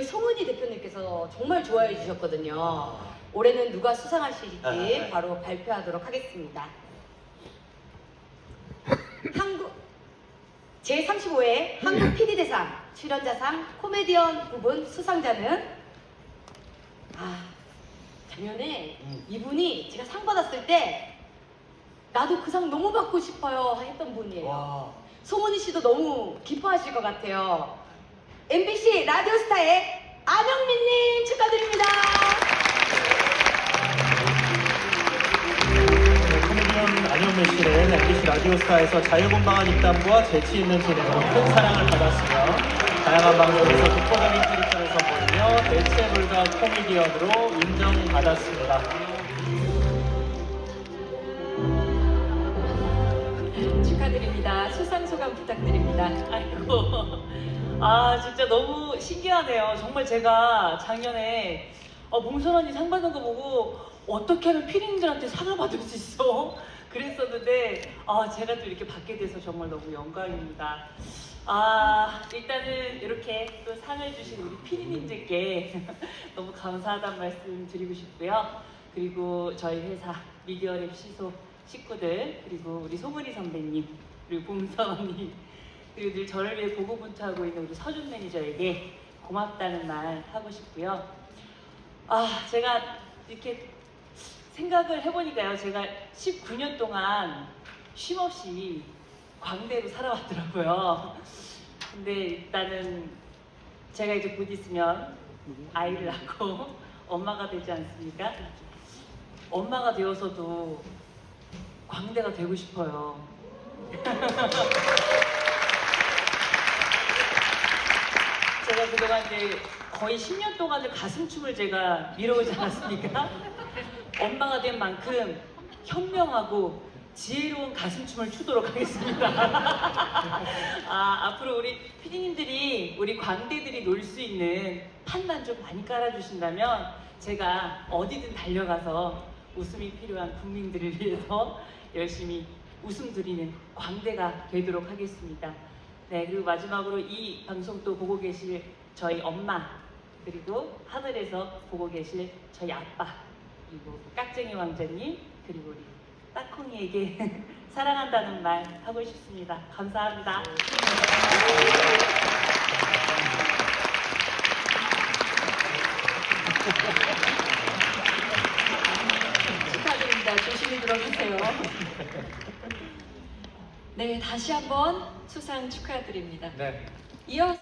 저희 송은이 대표님께서 정말 좋아해 주셨거든요. 올해는 누가 수상하실지 아, 네. 바로 발표하도록 하겠습니다. 한국 제35회 한국 PD대상 출연자상 코미디언 부분 수상자는 아 작년에 음. 이분이 제가 상 받았을 때 나도 그 상 너무 받고 싶어요 했던 분이에요. 와. 송은이 씨도 너무 기뻐하실 것 같아요. MBC 라디오스타의 안영민님 축하드립니다. 코미디언 안현미 씨는 MBC 라디오스타에서 자유분방한 입담과 재치 있는 진행으로 큰 사랑을 받았으며 다양한 방송에서 독보적인 캐릭터를 선보이며 대체 불가 코미디언으로 인정받았습니다. 축하드립니다. 수상 소감 부탁드립니다. 아이고, 아 진짜 너무 신기하네요. 정말 제가 작년에 어, 몽선 언니 상 받은 거 보고 어떻게 하면 피디님들한테 상을 받을 수 있어? 그랬었는데 아 제가 또 이렇게 받게 돼서 정말 너무 영광입니다. 아 일단은 이렇게 또 상을 주신 우리 피디님들께 너무 감사하다는 말씀 드리고 싶고요. 그리고 저희 회사 미디어랩 시소 식구들 그리고 우리 송은이 선배님 그리고 봉선 언니 그리고 늘 저를 위해 보고분투하고 있는 우리 서준 매니저에게 고맙다는 말 하고 싶고요. 아 제가 이렇게 생각을 해보니까요. 제가 19년 동안 쉼없이 광대로 살아왔더라고요. 근데 일단은 제가 이제 곧 있으면 아이를 낳고 엄마가 되지 않습니까? 엄마가 되어서도 광대가 되고 싶어요. 제가 그동안 이제 거의 10년 동안을 가슴춤을 제가 밀어오지 않았습니까? 엄마가 된 만큼 현명하고 지혜로운 가슴춤을 추도록 하겠습니다. 아, 앞으로 우리 피디님들이 우리 광대들이 놀 수 있는 판만 좀 많이 깔아주신다면 제가 어디든 달려가서 웃음이 필요한 국민들을 위해서 열심히 웃음 드리는 광대가 되도록 하겠습니다. 네, 그리고 마지막으로 이 방송 또 보고 계실 저희 엄마, 그리고 하늘에서 보고 계실 저희 아빠, 그리고 깍쟁이 왕자님, 그리고 우리 딱콩이에게 사랑한다는 말 하고 싶습니다. 감사합니다. 축하드립니다. 조심히 들어가세요. 네, 다시 한번 수상 축하드립니다. 네. 이어서